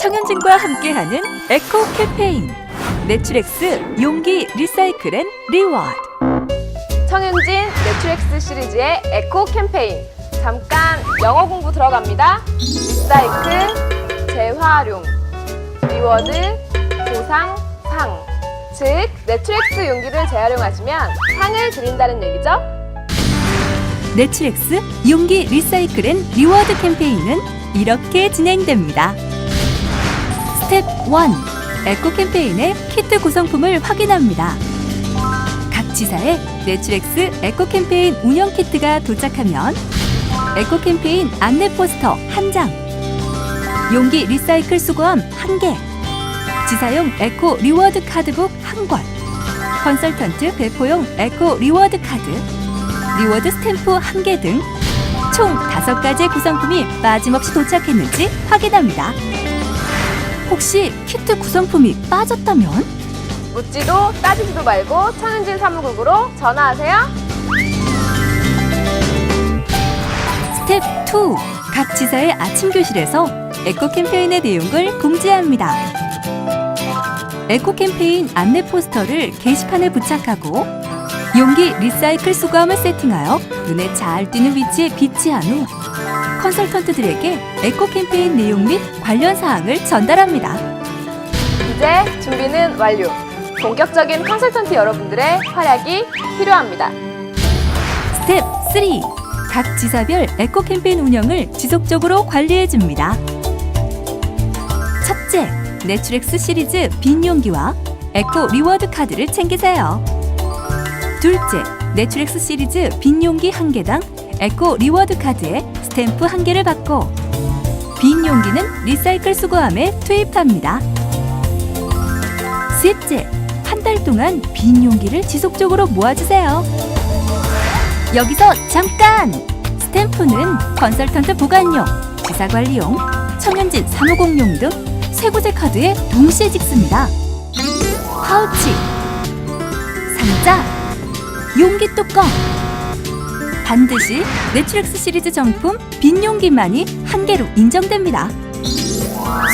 청현진과 함께하는 에코 캠페인 내추렉스 용기 리사이클 앤 리워드 청윤진 내추렉스 시리즈의 에코 캠페인. 잠깐 영어 공부 들어갑니다. 리사이클, 재활용, 리워드, 보상, 상. 즉, 내추렉스 용기를 재활용하시면 상을 드린다는 얘기죠. 내추렉스 용기 리사이클 앤 리워드 캠페인은 이렇게 진행됩니다. 스텝 1. 에코 캠페인의 키트 구성품을 확인합니다. 각 지사에 내추렉스 에코 캠페인 운영 키트가 도착하면 에코 캠페인 안내 포스터 한 장 용기 리사이클 수거함 한 개 지사용 에코 리워드 카드북 한 권 컨설턴트 배포용 에코 리워드 카드, 리워드 스탬프 한 개 등 총 다섯 가지의 구성품이 빠짐없이 도착했는지 확인합니다. 혹시 키트 구성품이 빠졌다면 묻지도 따지지도 말고 청윤진 사무국으로 전화하세요. 스텝 2. 각 지사의 아침 교실에서 에코 캠페인의 내용을 공지합니다. 에코 캠페인 안내 포스터를 게시판에 부착하고 용기 리사이클 수거함을 세팅하여 눈에 잘 띄는 위치에 비치한 후 컨설턴트들에게 에코 캠페인 내용 및 관련 사항을 전달합니다. 이제 준비는 완료. 본격적인 컨설턴트 여러분들의 활약이 필요합니다. 스텝 3. 각 지사별 에코 캠페인 운영을 지속적으로 관리해 줍니다. 첫째, 내추렉스 시리즈 빈 용기와 에코 리워드 카드를 챙기세요. 둘째, 내추렉스 시리즈 빈 용기 한 개당 에코 리워드 카드에 스탬프 한 개를 받고 빈 용기는 리사이클 수거함에 투입합니다. 셋째, 한 달 동안 빈 용기를 지속적으로 모아주세요. 여기서 잠깐! 스탬프는 컨설턴트 보관용, 지사관리용, 청현진 사무공용 등 세고제 카드에 동시에 찍습니다. 파우치, 상자, 용기 뚜껑. 반드시 내추렉스 시리즈 정품 빈 용기만이 한 개로 인정됩니다.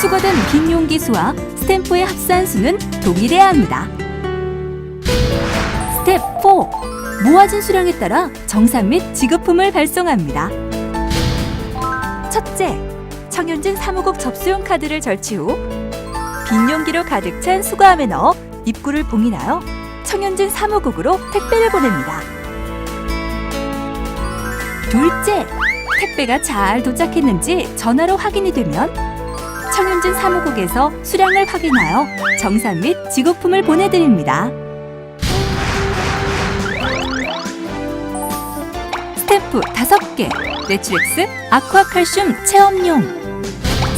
수거된 빈 용기 수와 스탬프의 합산 수는 동일해야 합니다. 스텝 4. 모아진 수량에 따라 정산 및 지급품을 발송합니다. 첫째, 청윤진 사무국 접수용 카드를 절취 후 빈 용기로 가득 찬 수거함에 넣어 입구를 봉인하여 청윤진 사무국으로 택배를 보냅니다. 둘째, 택배가 잘 도착했는지 전화로 확인이 되면 청윤진 사무국에서 수량을 확인하여 정산 및 지급품을 보내드립니다. 스탬프 5개, 내추렉스 아쿠아칼슘 체험용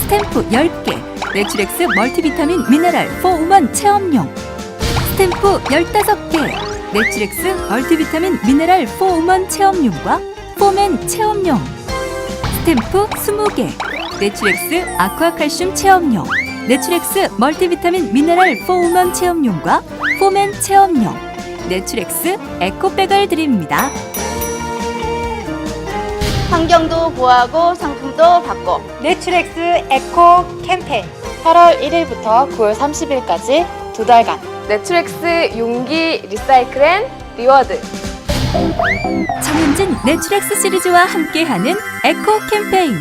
스탬프 10개, 내추렉스 멀티비타민 미네랄 4우먼 체험용 스탬프 15개, 내추렉스 멀티비타민 미네랄 4우먼 체험용과 4맨 체험용. 스탬프 20개, 내추렉스 아쿠아칼슘 체험용. 내추렉스 멀티비타민 미네랄 4우먼 체험용과 4맨 체험용. 내추렉스 에코백을 드립니다. 환경도 보호하고 상품도 받고. 내추렉스 에코 캠페인. 8월 1일부터 9월 30일까지 두 달간. 내추렉스 용기 리사이클 앤 리워드. 정윤진 내추렉스 시리즈와 함께하는 에코 캠페인.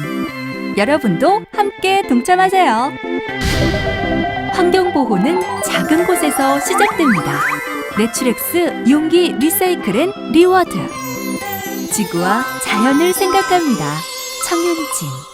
여러분도 함께 동참하세요. 환경 보호는 작은 곳에서 시작됩니다. 내추렉스 용기 리사이클 앤 리워드. 지구와 자연을 생각합니다. 청윤진.